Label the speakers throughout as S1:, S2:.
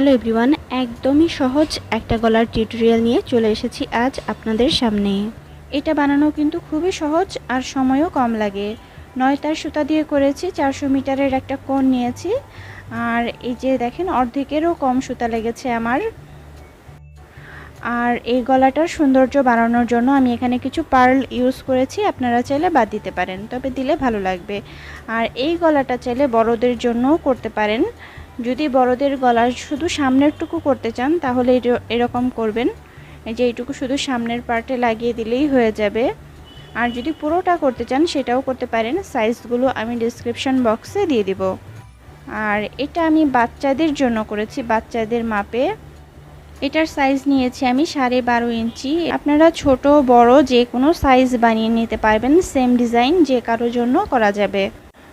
S1: Hello everyone, একদমই সহজ একটা গলার টিউটোরিয়াল নিয়ে চলে এসেছি আজ আপনাদের সামনে। এটা বানানো কিন্তু খুবই সহজ আর সময়ও কম লাগে। নয়তার সুতা দিয়ে করেছি, চারশো মিটারের একটা কোণ নিয়েছি। আর এই যে দেখেন, অর্ধেকেরও কম সুতা লেগেছে আমার। আর এই গলাটার সৌন্দর্য বাড়ানোর জন্য আমি এখানে কিছু পার্ল ইউজ করেছি, আপনারা চাইলে বাদ দিতে পারেন, তবে দিলে ভালো লাগবে। আর এই গলাটা চাইলে বড়দের জন্যও করতে পারেন। যদি বড়দের গলার শুধু সামনের টুকু করতে চান, তাহলে এরকম করবেন। এই যে এইটুকু শুধু সামনের পার্টে লাগিয়ে দিলেই হয়ে যাবে। আর যদি পুরোটা করতে চান, সেটাও করতে পারেন। সাইজগুলো আমি ডিসক্রিপশন বক্সে দিয়ে দিব। আর এটা আমি বাচ্চাদের জন্য করেছি, বাচ্চাদের মাপে। এটার সাইজ নিয়েছি আমি সাড়ে বারো ইঞ্চি। আপনারা ছোট, বড় যে কোনো সাইজ বানিয়ে নিতে পারবেন। সেম ডিজাইন যে কারও জন্য করা যাবে।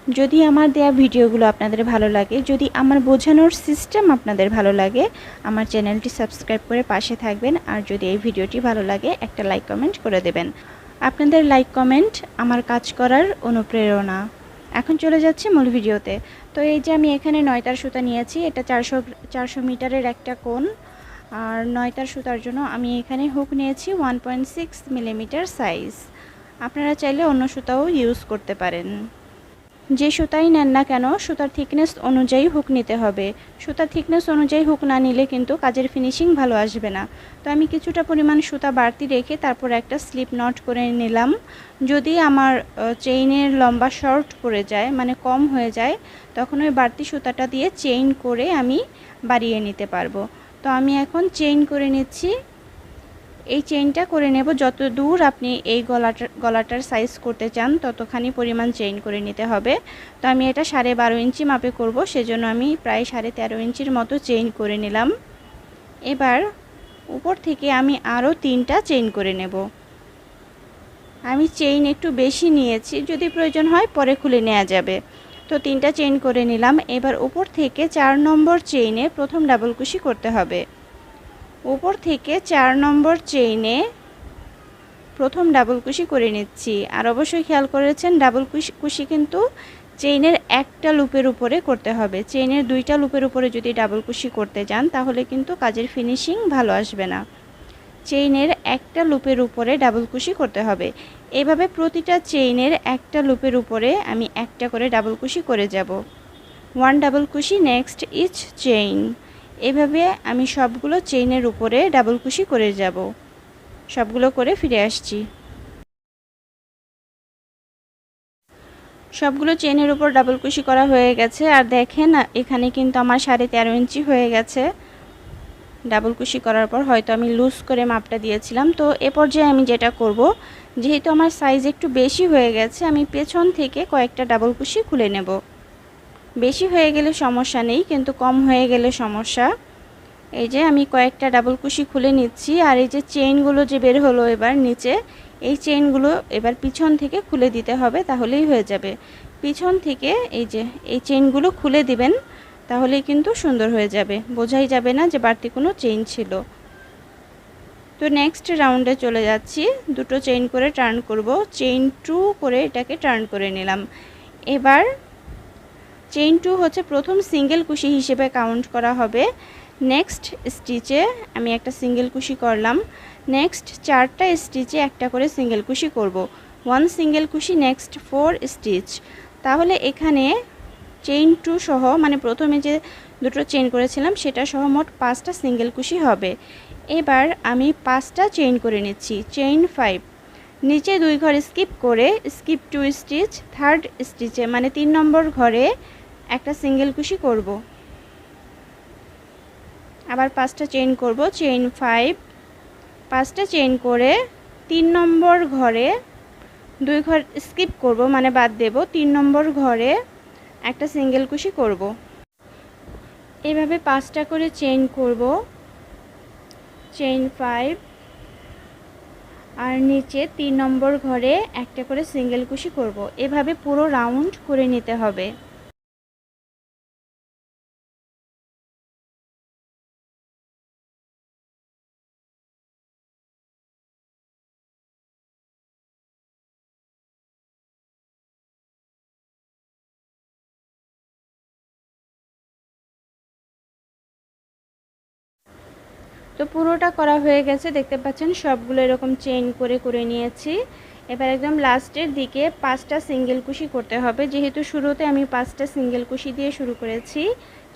S1: যদি আমার দেয়া ভিডিওগুলো আপনাদের ভালো লাগে, যদি আমার বোঝানোর সিস্টেম আপনাদের ভালো লাগে, আমার চ্যানেলটি সাবস্ক্রাইব করে পাশে থাকবেন আর যদি এই ভিডিওটি ভালো লাগে, একটা লাইক কমেন্ট করে দেবেন। আপনাদের লাইক কমেন্ট আমার কাজ করার অনুপ্রেরণা। এখন চলে যাচ্ছি মূল ভিডিওতে। তো এই যে আমি এখানে নয়তার সুতা নিয়েছি, এটা চারশো চারশো মিটারের একটা কোণ। আর নয়তার সুতার জন্য আমি এখানে হুক নিয়েছি one point six millimetre size আপনারা চাইলে অন্য সুতাও ইউজ করতে পারেন। যে সুতাই নেন না কেন, সুতার থিকনেস অনুযায়ী হুক নিতে হবে। সুতার থিকনেস অনুযায়ী হুক না নিলে কিন্তু কাজের ফিনিশিং ভালো আসবে না। তো আমি কিছুটা পরিমাণ সুতা বাড়তি রেখে তারপর একটা স্লিপ নট করে নিলাম। যদি আমার চেইনের লম্বা শর্ট পড়ে যায় মানে কম হয়ে যায়, তখন ওই বাড়তি সুতাটা দিয়ে চেইন করে আমি বাড়িয়ে নিতে পারব। তো আমি এখন চেইন করে নিচ্ছি। এই চেইনটা করে নেব। যত দূর আপনি এই গলাটার গলাটার সাইজ করতে চান, ততখানি পরিমাণ চেইন করে নিতে হবে। তো আমি এটা সাড়ে বারো ইঞ্চি মাপে করব, সেজন্য আমি প্রায় সাড়ে তেরো ইঞ্চির মতো চেইন করে নিলাম। এবার উপর থেকে আমি আরও তিনটা চেইন করে নেব। আমি চেইন একটু বেশি নিয়েছি, যদি প্রয়োজন হয় পরে খুলে নেওয়া যাবে। তো তিনটা চেইন করে নিলাম। এবার উপর থেকে চার নম্বর চেইনে প্রথম ডাবল কুশি করতে হবে। উপর থেকে চার নম্বর চেইনে প্রথম ডাবল কুশি করে নিচ্ছি। আর অবশ্যই খেয়াল করেছেন ডাবল কুশি কুশি কিন্তু চেইনের একটা লুপের উপরে করতে হবে। চেইনের দুইটা লুপের উপরে যদি ডাবল কুশি করতে যান, তাহলে কিন্তু কাজের ফিনিশিং ভালো আসবে না। চেইনের একটা লুপের উপরে ডাবল কুশি করতে হবে। এভাবে প্রতিটা চেইনের একটা লুপের উপরে আমি একটা করে ডাবল কুশি করে যাব। ওয়ান ডাবল কুশি নেক্সট ইচ চেইন এভাবে আমি সবগুলো চেইনের উপরে ডাবল কুশি করে যাব। সবগুলো করে ফিরে আসছি। সবগুলো চেনের উপর ডাবল কুশি করা হয়ে গেছে। আর দেখেন, এখানে কিন্তু আমার সাড়ে তেরো ইঞ্চি হয়ে গেছে। ডাবল কুশি করার পর হয়তো আমি লুজ করে মাপটা দিয়েছিলাম। তো এ পর্যায়ে আমি যেটা করব, যেহেতু আমার সাইজ একটু বেশি হয়ে গেছে, আমি পেছন থেকে কয়েকটা ডাবল কুশি খুলে নেব। বেশি হয়ে গেলে সমস্যা নেই, কিন্তু কম হয়ে গেলে সমস্যা। এই যে আমি কয়েকটা ডাবল কুশি খুলে নিচ্ছি, আর এই যে চেইনগুলো যে বের হলো এবার নিচে, এই চেইনগুলো এবার পিছন থেকে খুলে দিতে হবে, তাহলেই হয়ে যাবে। পিছন থেকে এই যে, এই চেইনগুলো খুলে দিবেন, তাহলেই কিন্তু সুন্দর হয়ে যাবে। বোঝাই যাবে না যে বাড়তি কোনো চেইন ছিল। তো নেক্সট রাউন্ডে চলে যাচ্ছি, দুটো চেইন করে টার্ন করব। চেইন টু করে এটাকে টার্ন করে নিলাম। এবার চেইন টু হচ্ছে প্রথম সিঙ্গেল কুশি হিসেবে কাউন্ট করা হবে। নেক্সট স্টিচে আমি একটা সিঙ্গেল কুশি করলাম। নেক্সট চারটা স্টিচে একটা করে সিঙ্গেল কুশি করব। ওয়ান সিঙ্গেল কুশি, নেক্সট ফোর স্টিচ। তাহলে এখানে চেইন টু সহ মানে প্রথমে যে দুটো চেইন করেছিলাম, সেটা সহ মোট পাঁচটা সিঙ্গেল কুশি হবে। এবার আমি পাঁচটা চেইন করে নিচ্ছি। Chain five. নিচে দুই ঘর স্কিপ করে, স্কিপ টু স্টিচ, থার্ড স্টিচে মানে তিন নম্বর ঘরে একটা সিঙ্গেল কুশি করব। আবার পাঁচটা চেইন করব, চেইন ফাইভ। পাঁচটা চেইন করে তিন নম্বর ঘরে দুই ঘর স্কিপ করব মানে বাদ দেব, তিন নম্বর ঘরে একটা সিঙ্গেল কুশি করব। এভাবে পাঁচটা করে চেইন করব। চেইন ফাইভ আর নিচে তিন নম্বর ঘরে একটা করে সিঙ্গেল কুশি করব। এভাবে পুরো রাউন্ড করে নিতে হবে। তো পুরোটা করা হয়ে গেছে, দেখতে পাচ্ছেন সবগুলো এরকম চেইন করে করে নিয়েছি। এবার একদম লাস্টের দিকে পাঁচটা সিঙ্গেল কুশি করতে হবে। যেহেতু শুরুতে আমি পাঁচটা সিঙ্গেল কুশি দিয়ে শুরু করেছি,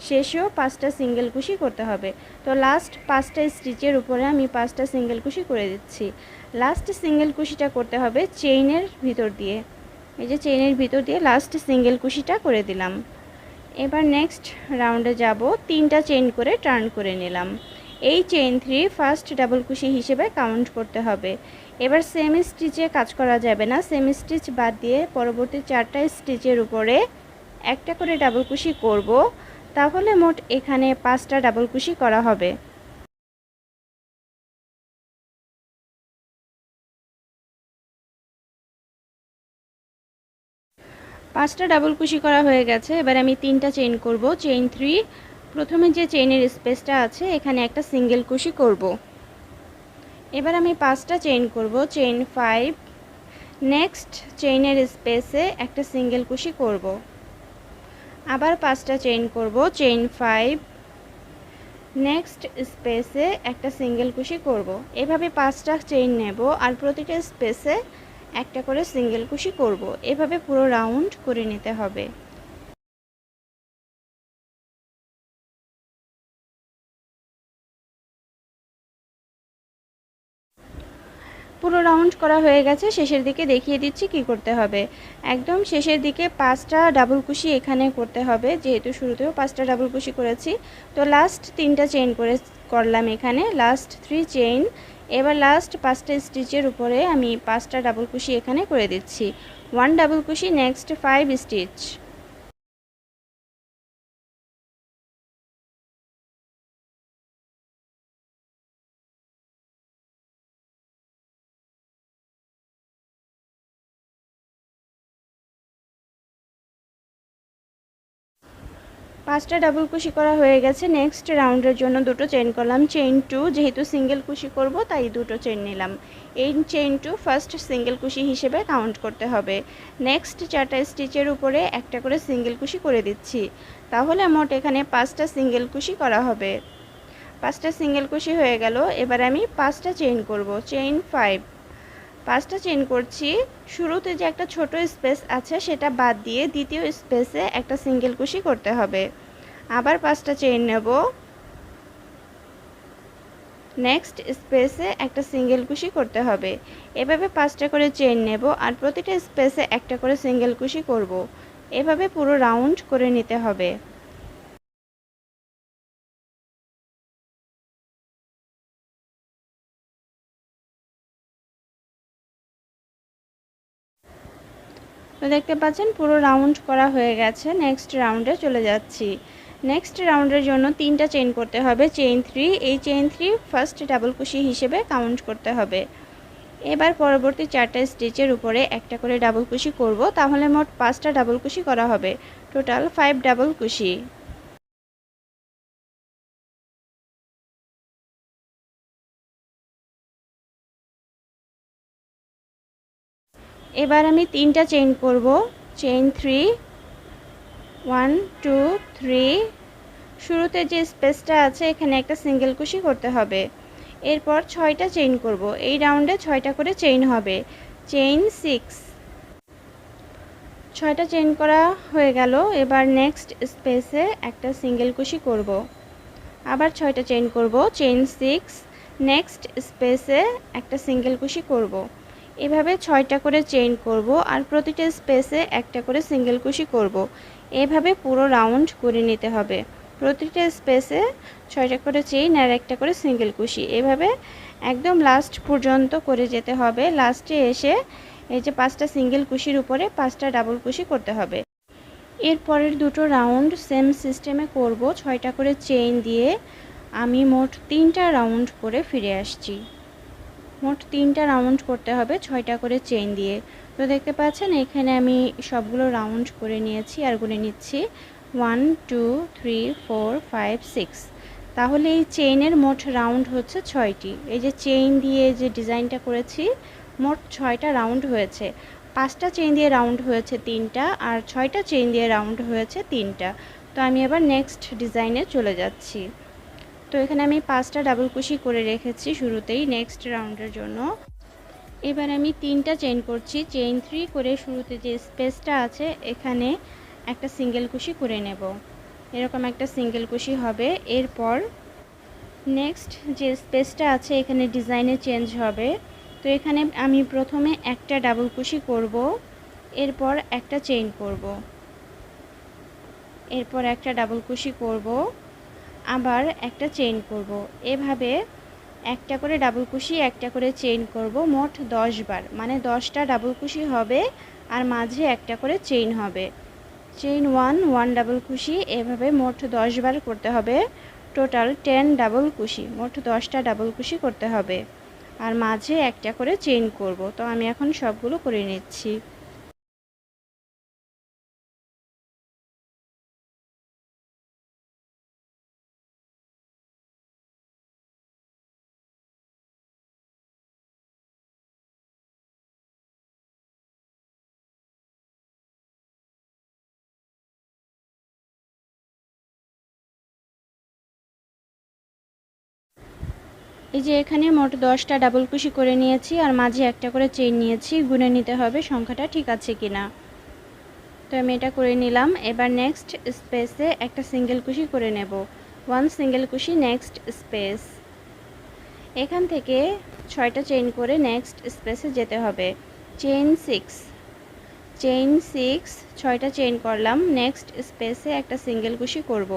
S1: শেষেও পাঁচটা সিঙ্গেল কুশি করতে হবে। তো লাস্ট পাঁচটা স্টিচের উপরে আমি পাঁচটা সিঙ্গেল কুশি করে দিচ্ছি। লাস্ট সিঙ্গেল কুশিটা করতে হবে চেইনের ভিতর দিয়ে। এই যে চেইনের ভিতর দিয়ে লাস্ট সিঙ্গেল কুশিটা করে দিলাম। এবার নেক্সট রাউন্ডে যাব। তিনটা চেইন করে টার্ন করে নিলাম। এই চেইন থ্রি ফার্স্ট ডাবল কুশি হিসেবে কাউন্ট করতে হবে। এবার সেম স্টিচে কাজ করা যাবে না। সেম স্টিচ বাদ দিয়ে পরবর্তী চারটা স্টিচের উপরে একটা করে ডাবল কুশি করব। তাহলে মোট এখানে পাঁচটা ডাবল কুশি করা হবে। পাঁচটা ডাবল কুশি করা হয়ে গেছে। এবার আমি তিনটা চেইন করব। চেইন থ্রি প্রথমে যে চেইনের স্পেসটা আছে, এখানে একটা সিঙ্গেল কুশি করব। এবার আমি পাঁচটা চেইন করব, চেইন ফাইভ। নেক্সট চেইনের স্পেসে একটা সিঙ্গেল কুশি করব। আবার পাঁচটা চেইন করব, চেইন ফাইভ। নেক্সট স্পেসে একটা সিঙ্গেল কুশি করব। এভাবে পাঁচটা চেইন নেব আর প্রতিটা স্পেসে একটা করে সিঙ্গেল কুশি করব। এভাবে পুরো রাউন্ড করে নিতে হবে। পুরো রাউন্ড করা হয়ে গেছে, শেষের দিকে দেখিয়ে দিচ্ছি কি করতে হবে। একদম শেষের দিকে পাঁচটা ডাবল কুশি এখানে করতে হবে, যেহেতু শুরুতেও পাঁচটা ডাবল কুশি করেছি। তো লাস্ট তিনটা চেইন করে করলাম এখানে লাস্ট থ্রি চেইন এবার লাস্ট পাঁচটা স্টিচের উপরে আমি পাঁচটা ডাবল কুশি এখানে করে দিচ্ছি। ওয়ান ডাবল কুশি নেক্সট ফাইভ স্টিচ পাঁচটা ডাবল কুশি করা হয়ে গেছে। নেক্সট রাউন্ডের জন্য দুটো চেন করলাম। চেইন টু যেহেতু সিঙ্গেল কুশি করব, তাই দুটো চেন নিলাম। এই চেইন টু ফার্স্ট সিঙ্গেল কুশি হিসেবে কাউন্ট করতে হবে। নেক্সট চারটা স্টিচের উপরে একটা করে সিঙ্গেল কুশি করে দিচ্ছি। তাহলে মোট এখানে পাঁচটা সিঙ্গেল কুশি করা হবে। পাঁচটা সিঙ্গেল কুশি হয়ে গেল। এবার আমি পাঁচটা চেইন করব। চেইন ফাইভ পাঁচটা চেন করছি। শুরুতে যে একটা ছোট স্পেস আছে, সেটা বাদ দিয়ে দ্বিতীয় স্পেসে একটা সিঙ্গেল কুশি করতে হবে। আবার পাঁচটা চেন নেব। নেক্সট স্পেসে একটা সিঙ্গেল কুশি করতে হবে। এভাবে পাঁচটা করে চেন নেব আর প্রতিটা স্পেসে একটা করে সিঙ্গেল কুশি করব। এভাবে পুরো রাউন্ড করে নিতে হবে। তো দেখতে পাচ্ছেন, পুরো রাউন্ড করা হয়ে গেছে। নেক্সট রাউন্ডে চলে যাচ্ছি। নেক্সট রাউন্ডের জন্য তিনটা চেইন করতে হবে চেইন থ্রি এই চেইন থ্রি ফার্স্ট ডাবল কুশি হিসেবে কাউন্ট করতে হবে। এবার পরবর্তী চারটা স্টিচের উপরে একটা করে ডাবল কুশি করব, তাহলে মোট পাঁচটা ডাবল কুশি করা হবে। টোটাল ফাইভ ডাবল কুশি। এবার আমি তিনটা চেইন করব। Chain three one two three শুরুতে যে স্পেসটা আছে, এখানে একটা সিঙ্গেল কুশি করতে হবে। এরপর ছয়টা চেইন করব। এই রাউন্ডে ছয়টা করে চেইন হবে। চেইন সিক্স ছয়টা চেইন করা হয়ে গেল। এবার নেক্সট স্পেসে একটা সিঙ্গেল কুশি করব। আবার ছয়টা চেইন করব। চেইন সিক্স নেক্সট স্পেসে একটা সিঙ্গেল কুশি করব। এভাবে ছয়টা করে চেইন করব আর প্রতিটা স্পেসে একটা করে সিঙ্গেল কুশি করব। এভাবে পুরো রাউন্ড করে নিতে হবে। প্রতিটা স্পেসে ছয়টা করে চেইন আর একটা করে সিঙ্গেল কুশি। এভাবে একদম লাস্ট পর্যন্ত করে যেতে হবে। লাস্টে এসে এই যে পাঁচটা সিঙ্গেল কুশির উপরে পাঁচটা ডাবল কুশি করতে হবে। এরপরের দুটো রাউন্ড সেম সিস্টেমে করব। ছয়টা করে চেইন দিয়ে আমি মোট তিনটা রাউন্ড করে ফিরে আসছি। মোট তিনটা রাউন্ড করতে হবে, ছয়টা করে চেইন দিয়ে। তো দেখতে পাচ্ছেন, এখানে আমি সবগুলো রাউন্ড করে নিয়েছি আর গুনে নিচ্ছি। One two three four five six তাহলে এই চেইনের মোট রাউন্ড হচ্ছে ছয়টি। এই যে চেইন দিয়ে যে ডিজাইনটা করেছি, মোট ছয়টা রাউন্ড হয়েছে। পাঁচটা চেইন দিয়ে রাউন্ড হয়েছে তিনটা, আর ছয়টা চেইন দিয়ে রাউন্ড হয়েছে তিনটা। তো আমি এবার নেক্সট ডিজাইনে চলে যাচ্ছি। তো এখানে আমি পাঁচটা ডাবল কুশি করে রেখেছি শুরুতেই নেক্সট রাউন্ডের জন্য। এবার আমি তিনটা চেইন করছি। চেইন থ্রি করে শুরুতে যে স্পেসটা আছে, এখানে একটা সিঙ্গেল কুশি করে নেব। এরকম একটা সিঙ্গেল কুশি হবে। এরপর নেক্সট যে স্পেসটা আছে, এখানে ডিজাইনে চেঞ্জ হবে। তো এখানে আমি প্রথমে একটা ডাবল কুশি করব, এরপর একটা চেইন করব। এরপর একটা ডাবল কুশি করব। আবার একটা চেইন করব। এভাবে একটা করে ডাবল কুশি, একটা করে চেইন করব মোট দশ বার। মানে দশটা ডাবল কুশি হবে আর মাঝে একটা করে চেইন হবে। চেইন ওয়ান ওয়ান ডাবল কুশি, এভাবে মোট দশ বার করতে হবে। টোটাল টেন ডাবল কুশি, মোট দশটা ডাবল কুশি করতে হবে। আর মাঝে একটা করে চেইন করব। তো আমি এখন সবগুলো করে নিচ্ছি। এই যে এখানে মোট দশটা ডাবল কুশি করে নিয়েছি আর মাঝে একটা করে চেইন নিয়েছি, গুনে নিতে হবে, সংখ্যাটা ঠিক আছে কি না তো আমি এটা করে নিলাম। এবার নেক্সট স্পেসে একটা সিঙ্গেল কুশি করে নেব। ওয়ান সিঙ্গেল কুশি নেক্সট স্পেস এখান থেকে ছয়টা চেইন করে নেক্সট স্পেসে যেতে হবে। চেইন সিক্স চেইন সিক্স ছয়টা চেইন করলাম। নেক্সট স্পেসে একটা সিঙ্গেল কুশি করব।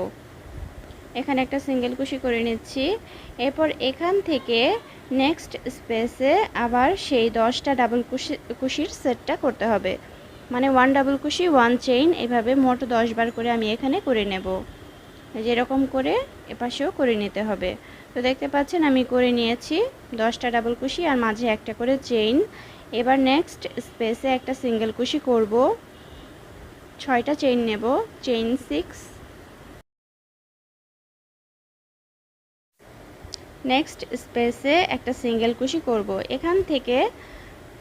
S1: এখানে একটা সিঙ্গেল কুশি করে নিচ্ছি। এরপর এখান থেকে নেক্সট স্পেসে আবার সেই দশটা ডাবল কুশি কুশির সেটটা করতে হবে। মানে ওয়ান ডাবল কুশি ওয়ান চেইন এভাবে মোট দশ বার করে আমি এখানে করে নেব। যেরকম করে এপাশেও করে নিতে হবে। তো দেখতে পাচ্ছেন আমি করে নিয়েছি দশটা ডাবল কুশি আর মাঝে একটা করে চেইন এবার নেক্সট স্পেসে একটা সিঙ্গেল কুশি করব। ছয়টা চেইন নেব চেইন সিক্স নেক্সট স্পেসে একটা সিঙ্গেল কুশি করব। এখান থেকে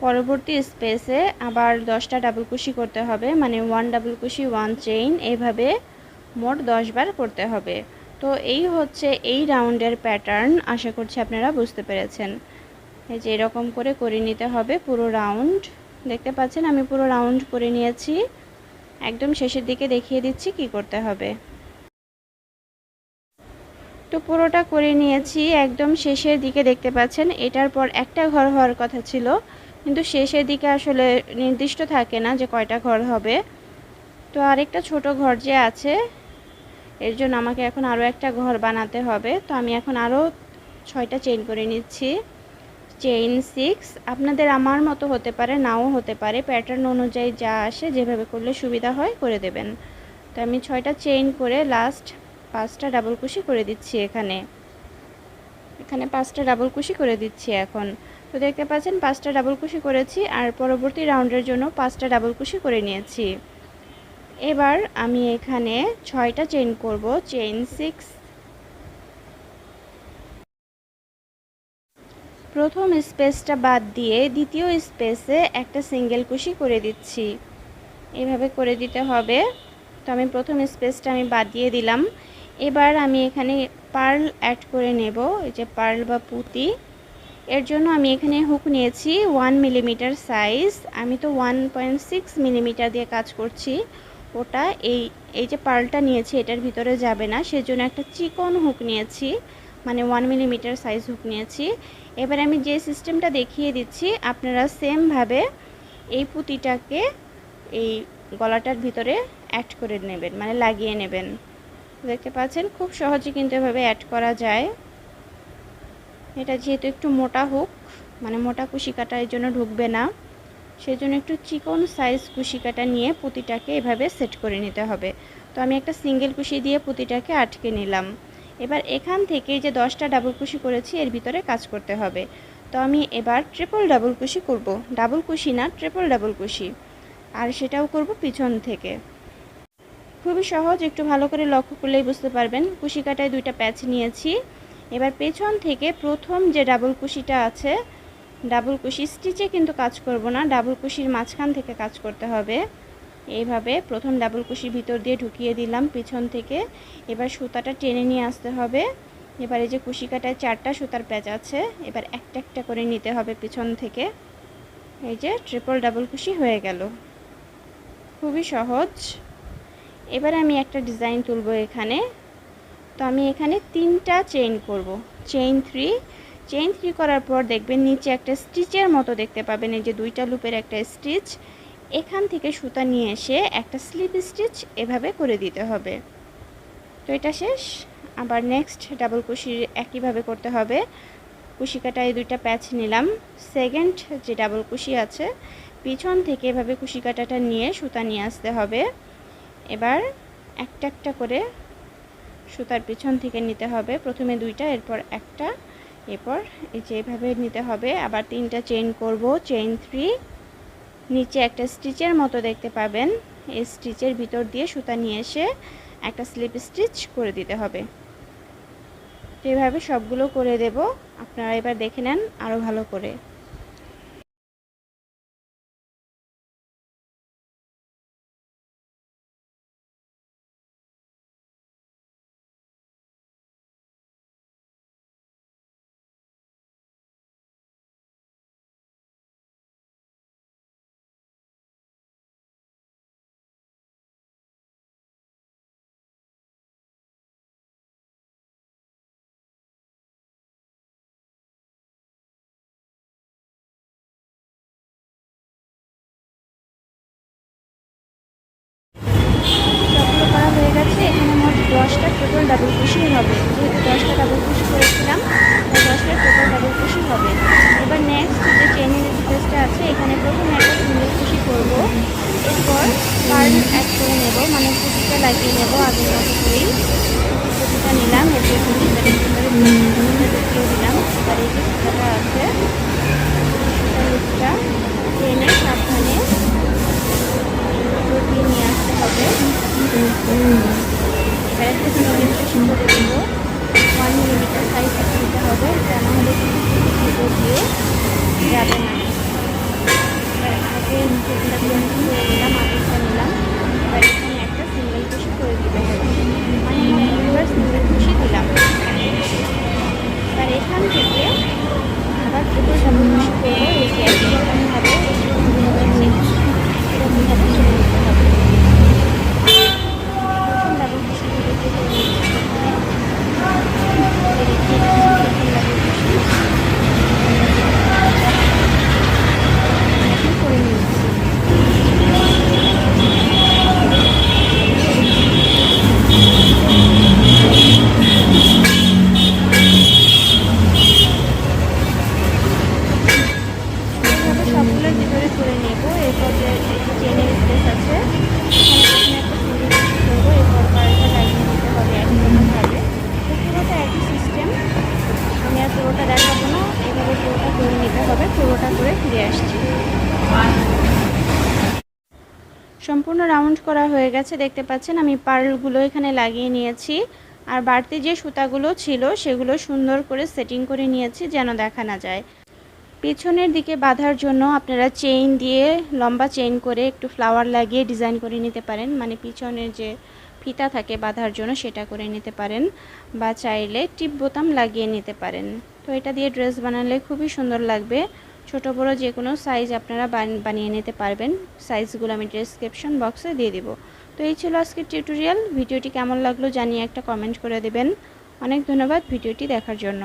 S1: পরবর্তী স্পেসে আবার দশটা ডাবল কুশি করতে হবে। মানে ওয়ান ডাবল কুশি ওয়ান চেইন এইভাবে মোট দশ বার করতে হবে। তো এই হচ্ছে এই রাউন্ডের প্যাটার্ন আশা করছি আপনারা বুঝতে পেরেছেন। এই যে এরকম করে করে নিতে হবে পুরো রাউন্ড দেখতে পাচ্ছেন আমি পুরো রাউন্ড করে নিয়েছি। একদম শেষের দিকে দেখিয়ে দিচ্ছি কি করতে হবে। তো পুরোটা করে নিয়েছি, একদম শেষের দিকে দেখতে পাচ্ছেন, এটার পর একটা ঘর হওয়ার কথা ছিল, কিন্তু শেষের দিকে আসলে নির্দিষ্ট থাকে না যে কয়টা ঘর হবে। তো আরেকটা ছোট ঘর যে আছে, এর জন্য আমাকে এখন আরও একটা ঘর বানাতে হবে। তো আমি এখন আরও ছয়টা চেইন করে নিচ্ছি। চেইন সিক্স আপনাদের আমার মতো হতে পারে, নাও হতে পারে প্যাটার্ন অনুযায়ী যা আসে যেভাবে করলে সুবিধা হয় করে দেবেন। তো আমি ছয়টা চেইন করে লাস্ট পাঁচটা ডাবল কুশি করে দিচ্ছি এখানে। এখানে পাঁচটা ডাবল কুশি করে দিচ্ছি এখন। তো দেখতে পাচ্ছেন, পাঁচটা ডাবল কুশি করেছি আর পরবর্তী রাউন্ডের জন্য পাঁচটা ডাবল কুশি করে নিয়েছি। এবার আমি এখানে ছয়টা চেইন করব চেইন সিক্স প্রথম স্পেসটা বাদ দিয়ে দ্বিতীয় স্পেসে একটা সিঙ্গেল কুশি করে দিচ্ছি। এভাবে করে দিতে হবে। তো আমি প্রথম স্পেসটা আমি বাদ দিয়ে দিলাম। এবার আমি এখানে পার্ল অ্যাড করে নেব, এই যে পার্ল বা পুঁতি। এর জন্য আমি এখানে হুক নিয়েছি ওয়ান মিলিমিটার সাইজ আমি তো ওয়ান পয়েন্ট সিক্স মিলিমিটার দিয়ে কাজ করছি। ওটা এই এই যে পার্লটা নিয়েছি, এটার ভিতরে যাবে না। সেজন্য একটা চিকন হুক নিয়েছি মানে ওয়ান মিলিমিটার সাইজ হুক নিয়েছি। এবার আমি যে সিস্টেমটা দেখিয়ে দিচ্ছি, আপনারা সেমভাবে এই পুঁতিটাকে এই গলাটার ভিতরে অ্যাড করে নেবেন মানে লাগিয়ে নেবেন। দেখতে পাচ্ছেন, খুব সহজে কিন্তু এভাবে অ্যাড করা যায়। এটা যেহেতু একটু মোটা হোক মানে মোটা কুশি কাটা এর জন্য ঢুকবে না, সেজন্য একটু চিকন সাইজ কুশি কাটা নিয়ে পুঁতিটাকে এভাবে সেট করে নিতে হবে। তো আমি একটা সিঙ্গেল কুশি দিয়ে পুঁতিটাকে আটকে নিলাম। এবার এখান থেকে যে দশটা ডাবল কুশি করেছি, এর ভিতরে কাজ করতে হবে। তো আমি এবার ট্রিপল ডাবল কুশি করব। ডাবল কুশি না ট্রিপল ডাবল কুশি। আর সেটাও করব পিছন থেকে। খুবই সহজ, একটু ভালো করে লক্ষ্য করলেই বুঝতে পারবেন। কুশি কাটায় দুইটা প্যাচ নিয়েছি। এবার পেছন থেকে প্রথম যে ডাবল কুশিটা আছে, ডাবল কুশি স্টিচে কিন্তু কাজ করব না, ডাবল কুশির মাঝখান থেকে কাজ করতে হবে। এইভাবে প্রথম ডাবল কুশির ভিতর দিয়ে ঢুকিয়ে দিলাম পিছন থেকে। এবার সুতাটা টেনে নিয়ে আসতে হবে। এবার এই যে কুশি কাটায় চারটা সুতার প্যাচ আছে, এবার একটা একটা করে নিতে হবে পিছন থেকে। এই যে ট্রিপল ডাবল কুশি হয়ে গেল। খুবই সহজ। এবার আমি একটা ডিজাইন তুলব এখানে। তো আমি এখানে তিনটা চেইন করব। Chain three. চেইন থ্রি করার পর দেখবেন নিচে একটা স্টিচের মতো দেখতে পাবেন, এই যে দুইটা লুপের একটা স্টিচ। এখান থেকে সুতা নিয়ে এসে একটা স্লিপ স্টিচ এভাবে করে দিতে হবে। তো এটা শেষ। আবার নেক্সট ডাবল কুশি একইভাবে করতে হবে। কুশি কাটায় দুইটা প্যাচ নিলাম। সেকেন্ড যে ডাবল কুশি আছে, পিছন থেকে এভাবে কুশি কাটাটা নিয়ে সুতা নিয়ে আসতে হবে। এবার একটা একটা করে সুতার পিছন থেকে নিতে হবে। প্রথমে দুইটা, এরপর একটা, এরপর এই যে এভাবে নিতে হবে। আবার তিনটা চেইন করব। চেইন থ্রি নিচে একটা স্টিচের মতো দেখতে পাবেন। এই স্টিচের ভিতর দিয়ে সুতা নিয়ে এসে একটা স্লিপ স্টিচ করে দিতে হবে। এভাবে সবগুলো করে দেব। আপনারা এবার দেখে নেন আরও ভালো করে। ডাবল কুশি হবে। যেহেতু দশটা ডাবল কুশি করেছিলাম, তাই দশটা টোটাল ডাবল কুশি হবে। এবার নেক্সট যে চেনের ডিটেলসটা আছে, এখানে প্রথমে একটা সিঙ্গেল কুশি করব। এরপর পার্ল অ্যাড করে নেব মানে কুচিটা লাগিয়ে নেব আগের মতো করেই। কুচিটা নিলাম, এরপর কুচিটা সুন্দর ঢুকিয়ে দিলাম। এবার এই যে সুতাটা আছে লুকটা টেনে সাবধানে নিয়ে আসতে হবে। একটা মিলিমিটার সুন্দর দেবো ওয়ান মিলিমিটার সাইজ নিতে হবে তা না হলে উপর দিয়ে যাবে না এবার আগে নিচেগুলো প্লেন করে নিলাম আগেরটা নিলাম এবার এখানে একটা সিঙ্গেল কুশি করে দিতে হবে মানে আমি দুবার সিঙ্গেল কুশি দিলাম এবার এখান থেকে আবার দুটো ডাবল কুশি করব এই যে একই রকম হবে এরকম ভাবে করে নিতে হবে প্রথম ডাবল কুশি করে দিতে করে নিচ্ছি এইভাবে সবগুলোর ভিতরে করে নেব এরপর যে চেনের স্পেস আছে এখানে প্রথমে একটা সিঙ্গেল করব এরপর পাড়াটা লাগিয়ে নিতে হবে একইরকমভাবে তো পুরোটা একই সিস্টেম আমি আর পুরোটা দেখাবো না এভাবে পুরোটা করে নিতে হবে পুরোটা করে ফিরে আসছি সম্পূর্ণ রাউন্ড করা হয়ে গেছে দেখতে পাচ্ছেন, আমি পার্লগুলো এখানে লাগিয়ে নিয়েছি। আর বাড়তি যে সুতাগুলো ছিল, সেগুলো সুন্দর করে সেটিং করে নিয়েছি যেন দেখা না যায়। পেছনের দিকে বাঁধার জন্য আপনারা চেইন দিয়ে, লম্বা চেইন করে একটু ফ্লাওয়ার লাগিয়ে ডিজাইন করে নিতে পারেন। মানে পিছনের যে ফিতা থাকে বাঁধার জন্য, সেটা করে নিতে পারেন। বা চাইলে টিপ বোতাম লাগিয়ে নিতে পারেন। তো এটা দিয়ে ড্রেস বানালে খুবই সুন্দর লাগবে। ছোট, বড় যে কোনো সাইজ আপনারা বানিয়ে নিতে পারবেন। সাইজগুলো আমি ডেসক্রিপশন বক্সে দিয়ে দিব। তো এই ছিল আজকের টিউটোরিয়াল। ভিডিওটি কেমন লাগল জানিয়ে একটা কমেন্ট করে দেবেন। অনেক ধন্যবাদ ভিডিওটি দেখার জন্য।